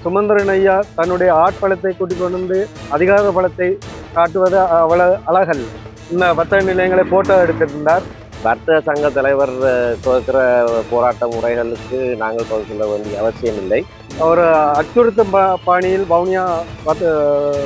சுமந்திரன் ஐயா தன்னுடைய ஆட்பலத்தை கூட்டிக் கொண்டு வந்து அதிகார பலத்தை காட்டுவது அவ்வளவு அழகல் இந்த வர்த்தக நிலையங்களை போட்டோ எடுத்திருந்தார். வர்த்தக சங்க தலைவர் துவக்கிற போராட்ட முறைகளுக்கு நாங்கள் சொல்ல வேண்டிய அவசியம் இல்லை ஒரு அச்சுறுத்தும் பா- பாணியில் வவுனியா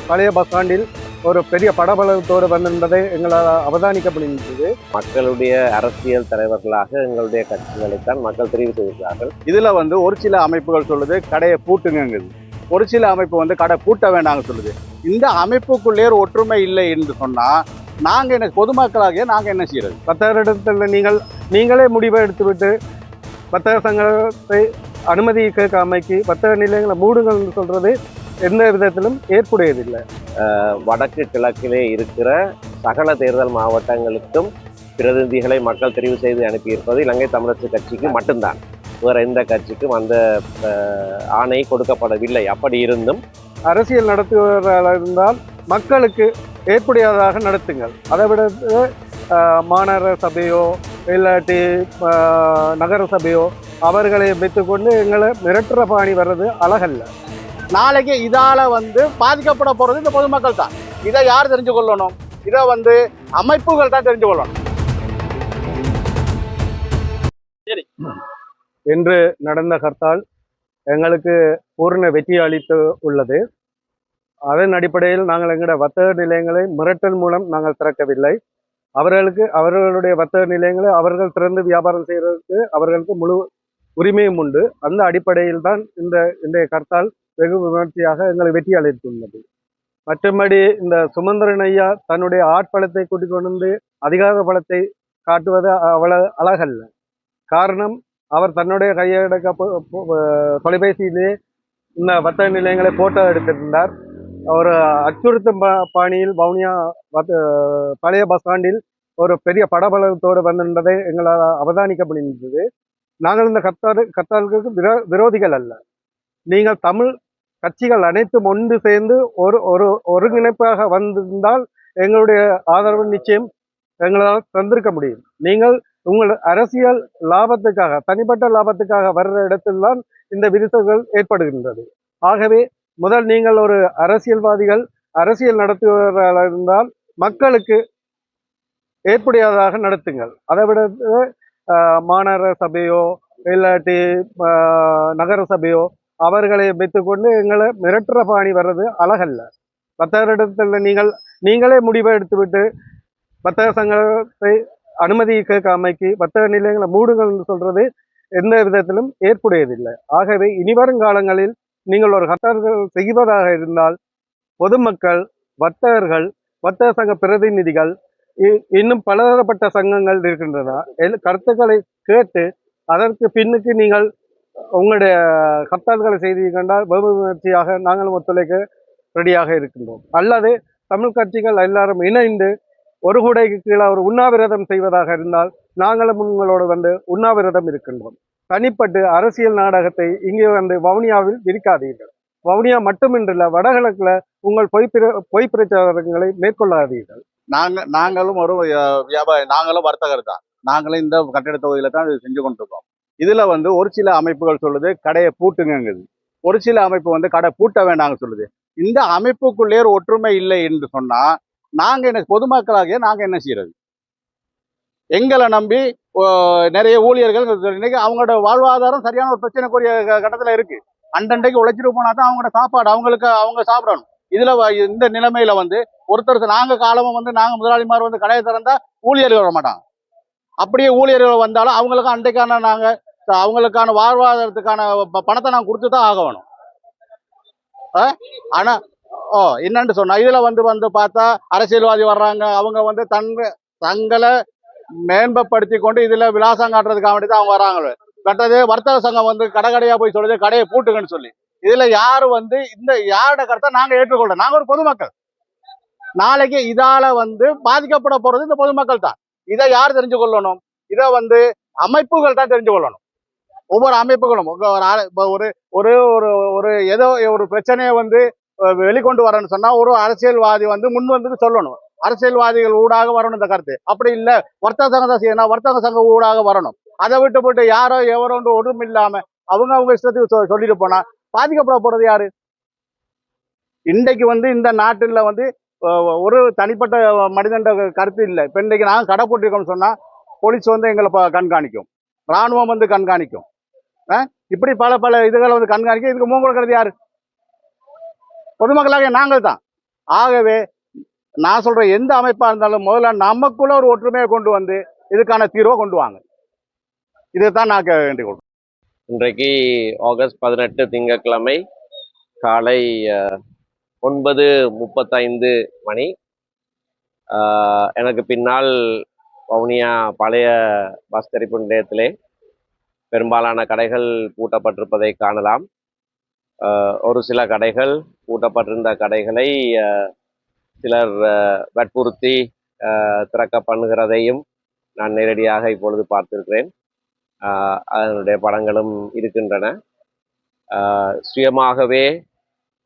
பழைய பஸ் ஸ்டாண்டில் ஒரு பெரிய படபலத்தோடு வந்திருந்ததை எங்களால் அவதானிக்கப்படுகின்றது மக்களுடைய அரசியல் தலைவர்களாக எங்களுடைய கட்சிகளைத்தான் மக்கள் தெரிவு செய்திருக்கிறார்கள் இதுல வந்து ஒரு சில அமைப்புகள் சொல்லுது கடையை பூட்டுங்கங்குது. ஒரு சில அமைப்பு வந்து கடை பூட்ட வேண்டாங்க சொல்லுது. இந்த அமைப்புக்குள்ளே ஒரு ஒற்றுமை இல்லை என்று சொன்னா நாங்க என்ன பொதுமக்களாகிய நாங்க என்ன செய்யறது? வர்த்தகரிடத்தில் நீங்கள் நீங்களே முடிவை எடுத்துவிட்டு வர்த்தக சங்கத்தை அனுமதி கேட்காமைக்கு வர்த்தக நிலையங்களை மூடுங்கள் என்று சொல்றது எந்த விதத்திலும் ஏற்புடையதில்லை. வடக்கு கிழக்கிலே இருக்கிற சகல தேர்தல் மாவட்டங்களுக்கும் பிரதிநிதிகளை மக்கள் தெரிவு செய்து அனுப்பியிருப்பது இலங்கை தமிழரசு கட்சிக்கு மட்டும்தான். வேற எந்த கட்சிக்கும் அந்த ஆணை கொடுக்கப்படவில்லை. அப்படி இருந்தும் அரசியல் நடத்துவதாக இருந்தால் மக்களுக்கு ஏற்புடையதாக நடத்துங்கள். அதை விட மாநகர சபையோ இல்லாட்டி நகர சபையோ அவர்களை வைத்துக்கொண்டு எங்களை மிரட்டுற பாணி வர்றது அழகல்ல. நாளைக்கு இதால வந்து பாதிக்கப்பட போறது இந்த பொதுமக்கள் தான். இதை யார் தெரிஞ்சு கொள்ளணும்? இதை வந்து அமைப்புகள் தான் தெரிஞ்சு கொள்ளணும். என்று நடந்த கர்த்தால் எங்களுக்கு பூர்ண வெற்றி அளித்து உள்ளது. அதன் அடிப்படையில் நாங்கள் எங்களுடைய வர்த்தக நிலையங்களை மிரட்டல் மூலம் நாங்கள் திறக்கவில்லை. அவர்களுக்கு அவர்களுடைய வர்த்தக நிலையங்களை அவர்கள் திறந்து வியாபாரம் செய்வதற்கு அவர்களுக்கு முழு உரிமையும் உண்டு. அந்த அடிப்படையில் தான் இந்த இன்றைய கர்த்தால் வெகு விமர்சையாக எங்களை வெற்றி அளித்துள்ளது. மற்றபடி இந்த சுமந்திரன் ஐயா தன்னுடைய ஆட்பலத்தை கூட்டிக் கொண்டு வந்து அதிகார பலத்தை காட்டுவது அவ்வளவு அழகல்ல. காரணம் அவர் தன்னுடைய கையடக்க தொலைபேசியிலே இந்த வர்த்தக நிலையங்களை போட்டோ எடுத்திருந்தார். ஒரு அச்சுறுத்தும் பாணியில் வவுனியா பழைய பஸ் ஸ்டாண்டில் ஒரு பெரிய படபலத்தோடு வந்திருந்ததை எங்களால் அவதானிக்கப்படுகின்றது நாங்கள் இந்த கத்தாறு கத்தார்களுக்கு விரோ விரோதிகள் அல்ல. நீங்கள் தமிழ் கட்சிகள் அனைத்தும் ஒன்று சேர்ந்து ஒரு ஒரு ஒருங்கிணைப்பாக வந்திருந்தால் எங்களுடைய ஆதரவு நிச்சயம் எங்களால் தந்திருக்க முடியும். நீங்கள் உங்கள் அரசியல் லாபத்துக்காக தனிப்பட்ட லாபத்துக்காக வர்ற இடத்தில்தான் இந்த விரிசல்கள் ஏற்படுகின்றது. ஆகவே முதல் நீங்கள் ஒரு அரசியல்வாதிகள் அரசியல் நடத்துவதாக இருந்தால் மக்களுக்கு ஏற்புடையதாக நடத்துங்கள். அதை விட மாநகர சபையோ இல்லாட்டி நகர சபையோ அவர்களை வைத்துக்கொண்டு எங்களை மிரட்டுற பாணி வர்றது அழகல்ல. வர்த்தகரிடத்தில் நீங்கள் நீங்களே முடிவை எடுத்துவிட்டு வர்த்தக சங்கத்தை அனுமதி கேட்காமைக்கு வர்த்தக நிலையங்களை மூடுங்கள் என்று சொல்றது எந்த விதத்திலும் ஏற்புடையதில்லை. ஆகவே இனிவரும் காலங்களில் நீங்கள் ஒரு கட்டர்கள் செய்வதாக இருந்தால் பொதுமக்கள் வர்த்தகர்கள் வர்த்தக சங்க பிரதிநிதிகள் இன்னும் பலதரப்பட்ட சங்கங்கள் இருக்கின்றன. கருத்துக்களை கேட்டு அதற்கு பின்னுக்கு நீங்கள் உங்களுடைய கத்தால்களை செய்து கண்டால் வெகுமதியாக நாங்களும் ஒத்துழைக்க ரெடியாக இருக்கின்றோம். அல்லது தமிழ் கட்சிகள் எல்லாரும் இணைந்து ஒரு கூடைக்கு கீழே ஒரு உண்ணாவிரதம் செய்வதாக இருந்தால் நாங்களும் உங்களோடு வந்து உண்ணாவிரதம் இருக்கின்றோம். தனிப்பட்டு அரசியல் நாடகத்தை இங்கே வந்து வவுனியாவில் விரிக்காதீர்கள். வவுனியா மட்டுமின்றல்ல வடகிழக்கில் உங்கள் பொய் பிர- பொய் பிரச்சாரங்களை மேற்கொள்ளாதீர்கள். நாங்க நாங்களும் ஒரு வியாபாரி நாங்களும் வர்த்தகர் தான். நாங்களும் இந்த கட்டிட தொகுதியில் தான் செஞ்சு கொண்டிருக்கோம். இதுல வந்து ஒரு சில அமைப்புகள் சொல்லுது கடையை பூட்டுங்கங்குது. ஒரு சில அமைப்பு வந்து கடை பூட்ட வேண்டாங்க சொல்லுது. இந்த அமைப்புக்குள்ளே ஒற்றுமை இல்லை என்று சொன்னா நாங்க என்ன பொதுமக்களாகிய நாங்க என்ன செய்யறது? எங்களை நம்பி ஓ, நிறைய ஊழியர்கள் இன்னைக்கு அவங்களோட வாழ்வாதாரம் சரியான ஒரு பிரச்சனைக்குரிய கட்டத்தில் கட்டத்துல இருக்கு. அண்டண்டைக்கு உழைச்சிட்டு போனா தான் அவங்களோட சாப்பாடு அவங்களுக்கு அவங்க சாப்பிடணும். இதுல வ- இந்த நிலைமையில வந்து ஒருத்தர் நாங்க காலமும் வந்து நாங்க முதலாளிமார் வந்து கடையை திறந்தா ஊழியர்கள் வர மாட்டாங்க. அப்படியே ஊழியர்கள் வந்தாலும் அவங்களுக்கு அன்றைக்கான நாங்க அவங்களுக்கான வாழ்வாதாரத்துக்கான பணத்தை நாங்க கொடுத்து தான் ஆக வேணும் ஆ? ஆனா ஓ என்னன்னு சொன்னா இதுல வந்து வந்து பார்த்தா அரசியல்வாதி வர்றாங்க. அவங்க வந்து தங்க தங்களை மேம்படுத்தி கொண்டு இதுல விலாசம் காட்டுறதுக்காக வேண்டி தான் அவங்க வராங்க கட்டது வர்த்தக சங்கம் வந்து கடை கடையா போய் சொல்லுது கடையை பூட்டுங்கன்னு சொல்லி. இதுல யாரு வந்து இந்த யாரோட கருத்தை நாங்க ஏற்றுக்கொள்ள நாங்க ஒரு பொதுமக்கள். நாளைக்கு இதால வந்து பாதிக்கப்பட போறது இந்த பொதுமக்கள் தான். இதை யார் தெரிஞ்சு கொள்ளணும் இதை வந்து அமைப்புகள் தான் தெரிஞ்சு கொள்ளணும் ஒவ்வொரு அமைப்புகளும். ஒரு ஆளு- ஒரு ஒரு ஒரு ஒரு ஏதோ ஒரு பிரச்சனையை வந்து வெளிக்கொண்டு வரேன்னு சொன்னா ஒரு அரசியல்வாதி வந்து முன் வந்து சொல்லணும். அரசியல்வாதிகள் ஊடாக வரணும் இந்த கருத்து. அப்படி இல்ல வர்த்தக சங்கம் தான் செய்யணும். வர்த்தக சங்கம் ஊடாக வரணும். அதை விட்டு போட்டு யாரோ எவரோன்ற ஒன்றும் இல்லாம அவங்க அவங்க இஷ்டத்துக்கு சொ- சொல்லிட்டு போனா பாதிக்கப்பட போறது யாரு? இன்றைக்கு வந்து இந்த நாட்டில் வந்து ஒரு தனிப்பட்ட மனிதன் கருத்து இல்லை. இப்போ இன்றைக்கு நாங்கள் கடை போட்டிருக்கோம்னு சொன்னால் போலீஸ் வந்து எங்களை ப- கண்காணிக்கும். ராணுவம் வந்து கண்காணிக்கும். இப்படி பல பல இதுகளை வந்து கண்காணிக்கும் இதுக்கு மூங்க கொடுக்கறது யாரு? பொதுமக்களாக நாங்கள் தான். ஆகவே நான் சொல்ற எந்த அமைப்பா இருந்தாலும் முதல்ல நமக்குள்ள ஒரு ஒற்றுமையை கொண்டு வந்து இதுக்கான தீர்வை கொண்டு வாங்க. தான் நான் கே- வேண்டிக் கொள்றேன் இன்றைக்கு ஆகஸ்ட் பதினெட்டு திங்கட்கிழமை காலை ஒன்பது முப்பத்தைந்து மணி. எனக்கு பின்னால் வவுனியா பழைய பஸ் தெரிப்பு நிலையத்திலே பெரும்பாலான கடைகள் பூட்டப்பட்டிருப்பதை காணலாம். ஒரு சில கடைகள் பூட்டப்பட்டிருந்த கடைகளை சிலர் வற்புறுத்தி திறக்க பண்ணுகிறதையும் நான் நேரடியாக இப்பொழுது பார்த்திருக்கிறேன். அதனுடைய படங்களும் இருக்கின்றன. சுயமாகவே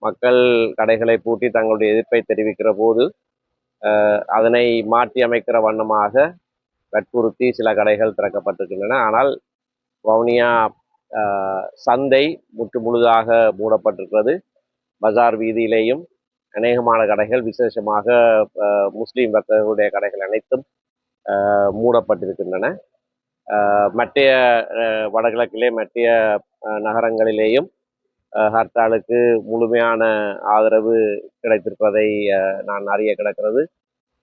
மக்கள் கடைகளை பூட்டி தங்களுடைய எதிர்ப்பை தெரிவிக்கிற போது அதனை மாற்றி அமைக்கிற வண்ணமாக வற்புறுத்தி சில கடைகள் திறக்கப்பட்டிருக்கின்றன. ஆனால் வவுனியா சந்தை முற்று முழுதாக மூடப்பட்டிருக்கிறது. பஜார் வீதியிலேயும் அநேகமான கடைகள் விசேஷமாக முஸ்லீம் வர்த்தகர்களுடைய கடைகள் அனைத்தும் மூடப்பட்டிருக்கின்றன. மற்றைய வடகிழக்கிலே மற்றைய நகரங்களிலேயும் ஹர்த்தாலுக்கு முழுமையான ஆதரவு கிடைத்திருப்பதை நான் அறிய கிடக்கிறது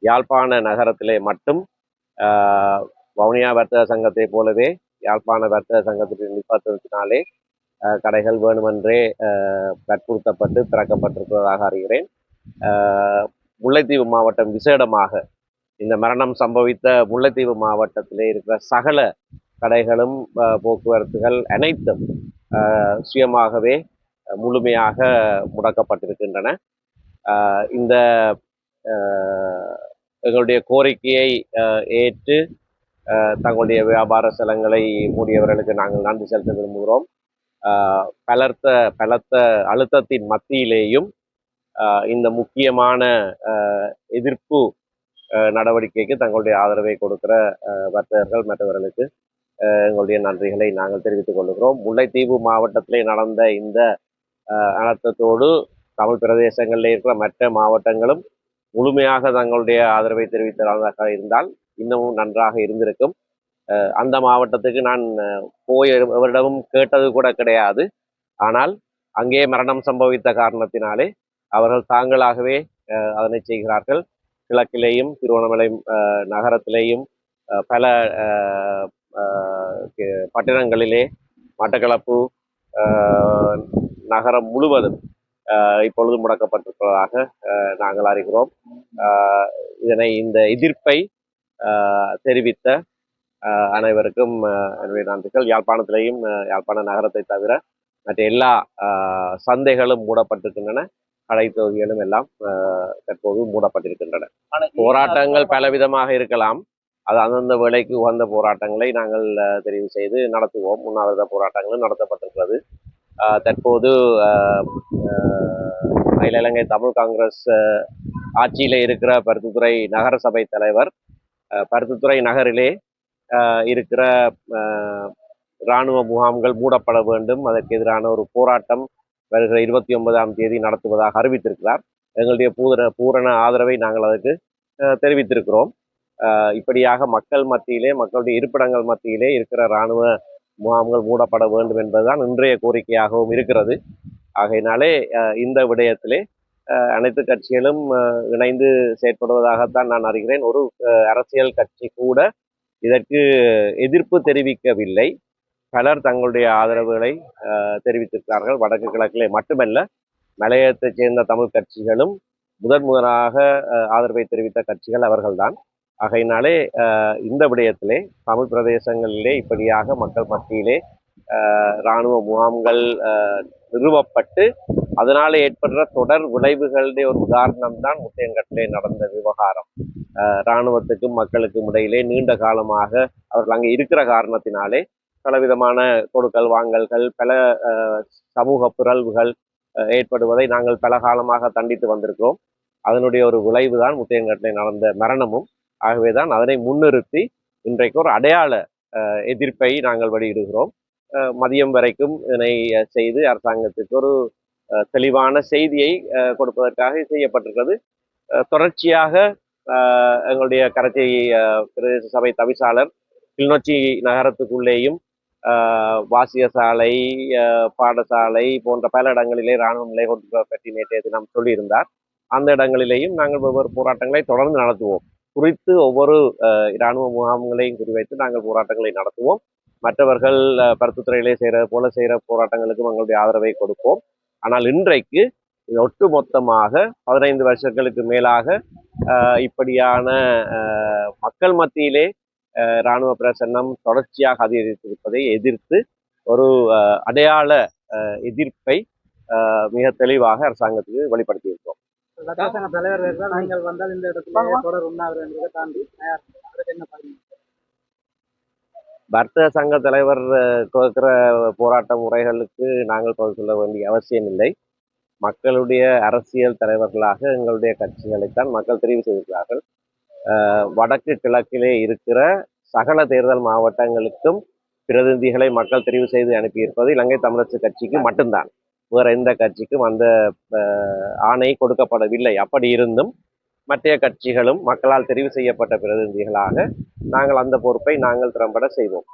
யாழ்ப்பாண நகரத்திலே மட்டும் வவுனியா வர்த்தக சங்கத்தை போலவே யாழ்ப்பாண வர்த்தக சங்கத்தின் நிர்வாகத்தினாலே கடைகள் வேணுமென்றே வற்புறுத்தப்பட்டு திறக்கப்பட்டிருப்பதாக அறிகிறேன் முல்லைத்தீவு மாவட்டம் விசேடமாக இந்த மரணம் சம்பவித்த முல்லைத்தீவு மாவட்டத்திலே இருக்கிற சகல கடைகளும் போக்குவரத்துகள் அனைத்தும் சுயமாகவே முழுமையாக முடக்கப்பட்டிருக்கின்றன. இந்த எங்களுடைய கோரிக்கையை ஏற்று தங்களுடைய வியாபார ஸ்தலங்களை மூடியவர்களுக்கு நாங்கள் நன்றி செலுத்த விரும்புகிறோம். பலர்த்த பலத்த அழுத்தத்தின் மத்தியிலேயும் இந்த முக்கியமான எதிர்ப்பு நடவடிக்கைக்கு தங்களுடைய ஆதரவை கொடுக்கிற வர்த்தகர்கள் மற்றவர்களுக்கு எங்களுடைய நன்றிகளை நாங்கள் தெரிவித்துக் கொள்கிறோம். முல்லைத்தீவு மாவட்டத்திலே நடந்த இந்த அனர்த்தத்தோடு தமிழ் பிரதேசங்களில் இருக்கிற மற்ற மாவட்டங்களும் முழுமையாக தங்களுடைய ஆதரவை தெரிவித்ததாக இருந்தால் இன்னமும் நன்றாக இருந்திருக்கும். அந்த மாவட்டத்துக்கு நான் போய் அவரிடமும் கேட்டது கூட கிடையாது. ஆனால் அங்கே மரணம் சம்பவித்த காரணத்தினாலே அவர்கள் தாங்களாகவே அதனை செய்கிறார்கள். கிழக்கிலேயும் திருவண்ணாமலை நகரத்திலேயும் பல ஆஹ் பட்டணங்களிலே மட்டக்களப்பு ஆஹ் நகரம் முழுவதும் இப்பொழுது முடக்கப்பட்டிருப்பதாக நாங்கள் அறிகிறோம். ஆஹ் இதனை இந்த எதிர்ப்பை ஆஹ் தெரிவித்த அனைவருக்கும் என்னுடைய நன்றிகள். யாழ்ப்பாணத்திலேயும் யாழ்ப்பாண நகரத்தை தவிர மற்ற எல்லா சந்தைகளும் மூடப்பட்டிருக்கின்றன. கடை தொகுதிகளும் எல்லாம் தற்போது மூடப்பட்டிருக்கின்றன. போராட்டங்கள் பலவிதமாக இருக்கலாம். அது அந்தந்த வேலைக்கு உகந்த போராட்டங்களை நாங்கள் தெரிவு செய்து நடத்துவோம். உண்ணாவிரத போராட்டங்களும் நடத்தப்பட்டிருக்கிறது. தற்போது அகில இலங்கை தமிழ் காங்கிரஸ் ஆட்சியிலே இருக்கிற பருத்தித்துறை நகர சபை தலைவர் பருத்தித்துறை நகரிலே இருக்கிற இராணுவ முகாம்கள் மூடப்பட வேண்டும். அதற்கு எதிரான ஒரு போராட்டம் வருகிற இருபத்தி ஒன்பதாம் தேதி நடத்துவதாக அறிவித்திருக்கிறார். எங்களுடைய பூரண பூரண ஆதரவை நாங்கள் அதற்கு தெரிவித்திருக்கிறோம். இப்படியாக மக்கள் மத்தியிலே மக்களுடைய இருப்பிடங்கள் மத்தியிலே இருக்கிற இராணுவ முகாம்கள் மூடப்பட வேண்டும் என்பதுதான் இன்றைய கோரிக்கையாகவும் இருக்கிறது. ஆகையினாலே இந்த விடயத்திலே அனைத்து கட்சிகளும் இணைந்து செயற்படுவதாகத்தான் நான் அறிகிறேன். ஒரு அரசியல் கட்சி கூட இதற்கு எதிர்ப்பு தெரிவிக்கவில்லை. பலர் தங்களுடைய ஆதரவுகளை தெரிவித்திருக்கிறார்கள். வடக்கு கிழக்கிலே மட்டுமல்ல மலையத்தைச் சேர்ந்த தமிழ் கட்சிகளும் முதன் முதலாக ஆதரவை தெரிவித்த கட்சிகள் அவர்கள்தான். ஆகையினாலே இந்த விடயத்திலே தமிழ் பிரதேசங்களிலே இப்படியாக மக்கள் மத்தியிலே இராணுவ முகாம்கள் நிறுவப்பட்டு அதனால் ஏற்படுற தொடர் விளைவுகளுடைய ஒரு உதாரணம் தான் முத்தையன்கட்டிலே நடந்த விவகாரம். இராணுவத்துக்கும் மக்களுக்கும் இடையிலே நீண்ட காலமாக அவர்கள் அங்கே இருக்கிற காரணத்தினாலே பலவிதமான கொடுக்கல் வாங்கல்கள் பல சமூக பிறழ்வுகள் ஏற்படுவதை நாங்கள் பல காலமாக தண்டித்து வந்திருக்கிறோம். அதனுடைய ஒரு விளைவு தான் முத்தையன்கட்டிலே நடந்த மரணமும். ஆகவே தான் அதனை முன்னிறுத்தி இன்றைக்கு ஒரு அடையாள எதிர்ப்பை நாங்கள் வெளியிடுகிறோம். மதியம் வரைக்கும் இதனை செய்து அரசாங்கத்துக்கு ஒரு தெளிவான செய்தியை கொடுப்பதற்காக செய்யப்பட்டிருக்கிறது. தொடர்ச்சியாக எங்களுடைய கரச்சை பிரதேச சபை தவிசாளர் கிளிநொச்சி நகரத்துக்குள்ளேயும் வாசியசாலை வாசிய சாலை பாடசாலை போன்ற பல இடங்களிலே இராணுவ நிலை கொண்டு பற்றி நேற்றைய தினம் சொல்லியிருந்தார். அந்த இடங்களிலேயும் நாங்கள் வெவ்வேறு போராட்டங்களை தொடர்ந்து நடத்துவோம். குறித்து ஒவ்வொரு இராணுவ முகாம்களையும் குறிவைத்து நாங்கள் போராட்டங்களை நடத்துவோம். மற்றவர்கள் பருத்துத்துறையிலே செய்கிற செய்கிறது போல செய்கிற போராட்டங்களுக்கும் எங்களுடைய ஆதரவை கொடுப்போம். ஆனால் இன்றைக்கு ஒட்டு மொத்தமாக பதினைந்து வருஷங்களுக்கு மேலாக இப்படியான மக்கள் மத்தியிலே இராணுவ பிரசன்னம் தொடர்ச்சியாக அதிகரித்திருப்பதை எதிர்த்து ஒரு அடையாள எதிர்ப்பை அஹ், மிக தெளிவாக அரசாங்கத்துக்கு இருந்தால் நீங்கள் வந்தால் இந்த இடத்துல தொடர் தாண்டி வர்த்தக சங்க தலைவர் அஹ், கேட்கிற போராட்ட முறைகளுக்கு நாங்கள் பதில் சொல்ல வேண்டிய அவசியம் இல்லை. மக்களுடைய அரசியல் தலைவர்களாக எங்களுடைய கட்சிகளைத்தான் மக்கள் தெரிவு செய்திருக்கிறார்கள். வடக்கு கிழக்கிலே இருக்கிற சகல தேர்தல் மாவட்டங்களுக்கும் பிரதிநிதிகளை மக்கள் தெரிவு செய்து அனுப்பியிருப்பது இலங்கை தமிழரசு கட்சிக்கு மட்டும்தான். வேற எந்த கட்சிக்கும் அந்த ஆணை கொடுக்கப்படவில்லை. அப்படி இருந்தும் மற்ற கட்சிகளும் மக்களால் தெரிவு செய்யப்பட்ட பிரதிநிதிகளாக நாங்கள் அந்த பொறுப்பை நாங்கள் திறம்பட செய்வோம்.